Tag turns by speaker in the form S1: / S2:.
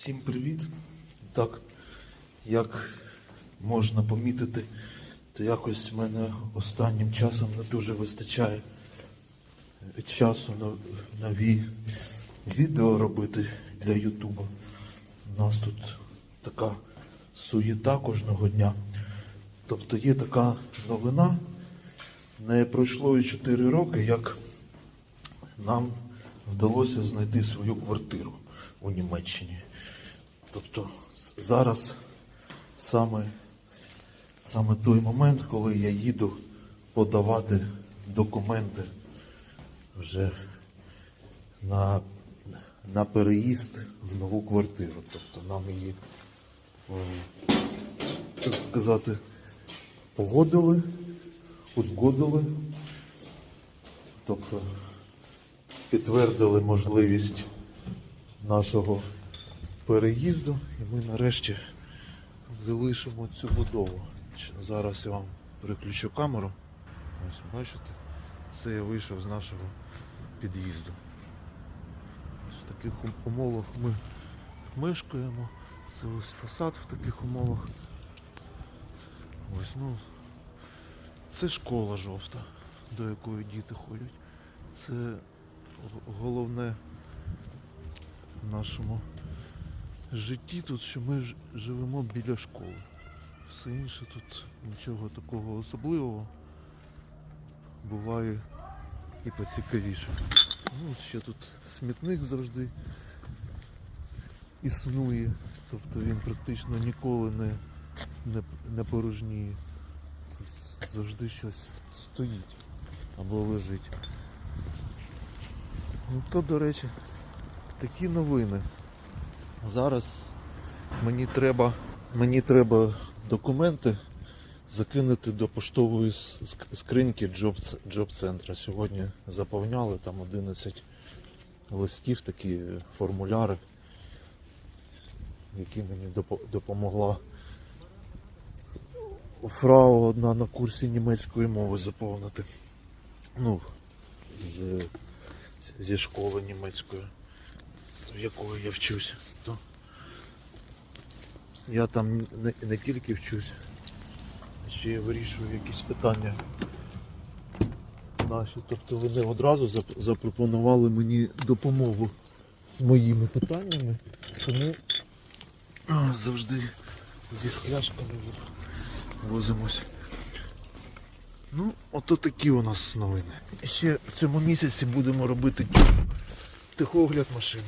S1: Всім привіт. Так, як можна помітити, то якось в мене останнім часом не дуже вистачає часу на нові відео робити для Ютуба. У нас тут така суєта кожного дня. Тобто є така новина. Не пройшло і 4 роки, як нам вдалося знайти свою квартиру у Німеччині. Тобто зараз саме, саме той момент, коли я їду подавати документи вже на, на переїзд в нову квартиру. Тобто нам її, так сказати, погодили, узгодили. Тобто підтвердили можливість нашого переїзду, і ми нарешті залишимо цю будову. Зараз я вам переключу камеру. Ось бачите, це я вийшов з нашого під'їзду. В таких умовах ми мешкаємо. Це ось фасад в таких умовах. Ось, ну, це школа жовта, до якої діти ходять. Це головне в нашому житті тут, що ми живемо біля школи. Все інше тут нічого такого особливого. Буває і поцікавіше. Ну, ще тут смітник завжди існує. Тобто він практично ніколи не, не, не порожніє. Завжди щось стоїть або лежить. Ну то, до речі, такі новини. Зараз мені треба, мені треба документи закинути до поштової скриньки джоб, джоб центра. Сьогодні заповняли там 11 листів, такі формуляри, які мені допомогла фрау одна на курсі німецької мови заповнити. Ну, з, зі школи німецької, в якої я вчусь. То я там не, не тільки вчусь, ще й вирішую якісь питання наші. Тобто вони одразу запропонували мені допомогу з моїми питаннями, тому завжди зі скляшками возимось. Ну, ото такі у нас новини. Ще в цьому місяці будемо робити тих- тихогляд машини.